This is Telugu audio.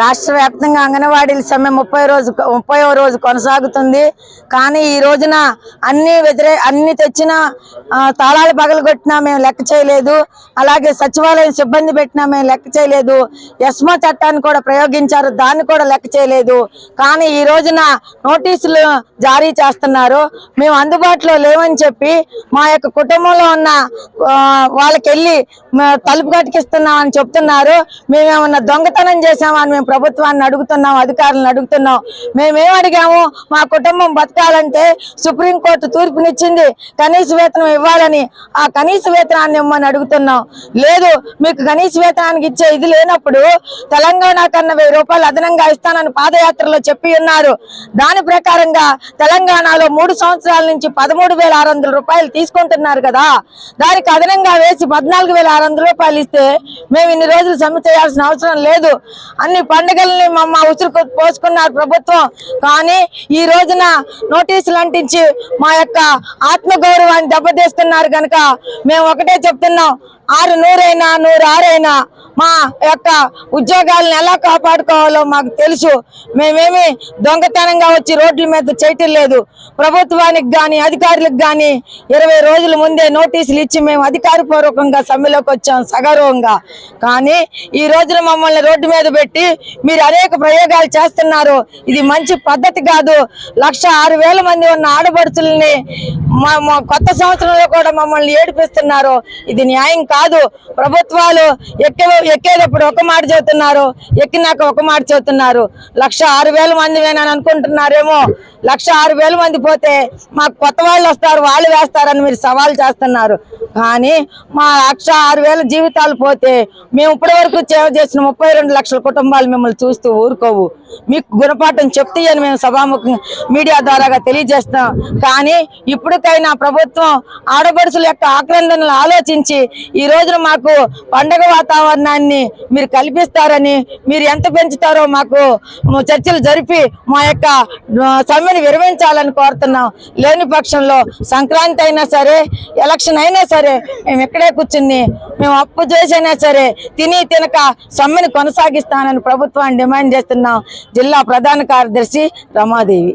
రాష్ట్ర వ్యాప్తంగా అంగన్వాడీల సమ్మె ముప్పై రోజు ముప్పైవ రోజు కొనసాగుతుంది. కానీ ఈ రోజున అన్ని వ్యతిరే అన్ని తెచ్చిన తాళాలు పగలగొట్టినా మేము లెక్క చేయలేదు. అలాగే సచివాలయం సిబ్బంది పెట్టినా మేము లెక్క చేయలేదు. ఎస్మా చట్టాన్ని కూడా ప్రయోగించారు. దాన్ని కూడా లెక్క చేయలేదు. కానీ ఈ రోజున నోటీసులు జారీ చేస్తున్నారు. మేము అందుబాటులో లేవని చెప్పి మా యొక్క కుటుంబంలో ఉన్న వాళ్ళకెళ్ళి వాళ్ళకి వెళ్ళి తలుపు కట్టికిస్తున్నాం చెప్తున్నారు. మేమేమన్నా దొంగతనం చేసామని మేము ప్రభుత్వాన్ని అడుగుతున్నాం అధికారులను అడుగుతున్నాం. మేమేం అడిగాము? మా కుటుంబం బతకాలంటే సుప్రీంకోర్టు తీర్పునిచ్చింది కనీస వేతనం ఇవ్వాలని. ఆ కనీస వేతనాన్ని ఇవ్వమని అడుగుతున్నాం. లేదు మీకు కనీస వేతనానికి ఇచ్చే ఇది లేనప్పుడు తెలంగాణ కన్నా వెయ్యి రూపాయలు అదనంగా ఇస్తానని పాదయాత్రలో చెప్పి ఉన్నారు. దాని ప్రకారంగా తెలంగాణలో మూడు సంవత్సరాల నుంచి పదమూడు వేల ఆరు వందల రూపాయలు తీసుకుంటున్నారు కదా. దానికి అదనంగా వేసి పద్నాలుగు వేల ఆరు వందల రూపాయలు ఇస్తే మేము ఇన్ని రోజులు సమ్మె చేయాల్సిన అవసరం లేదు. అన్ని పండుగల్ని మమ్మ ఉసురు పోసుకున్నారు ప్రభుత్వం. కానీ ఈ రోజున నోటీసులు అంటించి మా యొక్క ఆత్మగౌరవాన్ని దెబ్బతీస్తున్నారు కనుక మేము ఒకటే చెప్తున్నాం. ఆరు నూరైనా నూరు ఆరైనా మా యొక్క ఉద్యోగాలను ఎలా కాపాడుకోవాలో మాకు తెలుసు. మేమేమి దొంగతనంగా వచ్చి రోడ్ల మీద చేయటం లేదు. ప్రభుత్వానికి కానీ అధికారులకు కానీ ఇరవై రోజుల ముందే నోటీసులు ఇచ్చి మేము అధికారపూర్వకంగా సమ్మెలోకి వచ్చాం సగౌరవంగా. కానీ ఈ రోజున మమ్మల్ని రోడ్డు మీద పెట్టి మీరు అనేక ప్రయోగాలు చేస్తున్నారు. ఇది మంచి పద్ధతి కాదు. లక్ష ఆరు వేల మంది ఉన్న ఆడపడుచుల్ని మా కొత్త సంవత్సరంలో కూడా మమ్మల్ని ఏడిపిస్తున్నారు. ఇది న్యాయం కాదు. ప్రభుత్వాలు ఎక్కే ఎక్కేటప్పుడు ఒక మాట చెబుతున్నారు. ఎక్కినాక ఒక మాట చెబుతున్నారు. లక్ష ఆరు వేల మంది వేనని అనుకుంటున్నారేమో. లక్ష ఆరు వేల మంది పోతే మాకు కొత్త వాళ్ళు వస్తారు వాళ్ళు వేస్తారని మీరు సవాల్ చేస్తున్నారు. కానీ మా లక్ష ఆరు వేల జీవితాలు పోతే మేము ఇప్పటి వరకు సేవ చేసిన ముప్పై రెండు లక్షల కుటుంబాలు మిమ్మల్ని చూస్తూ ఊరుకోవు. మీకు గుణపాఠం చెప్తే అని మేము సభాముఖంగా మీడియా ద్వారాగా తెలియజేస్తాం కానీ ఇప్పటికైనా ప్రభుత్వం ఆడపడుచుల యొక్క ఆక్రందనలు ఆలోచించి ఈ రోజున మాకు పండగ వాతావరణాన్ని మీరు కల్పిస్తారని మీరు ఎంత పెంచుతారో మాకు చర్చలు జరిపి మా యొక్క సమ్మెను విరమించాలని కోరుతున్నాం. లేని పక్షంలో సంక్రాంతి అయినా సరే ఎలక్షన్ అయినా సరే మేము ఇక్కడే కూర్చుని మేము అప్పు చేసైనా సరే తిని తినక సమ్మెను కొనసాగిస్తానని ప్రభుత్వం ప్రభుత్వాన్ని డిమాండ్ చేస్తున్నాం. జిల్లా ప్రధాన కార్యదర్శి రమాదేవి.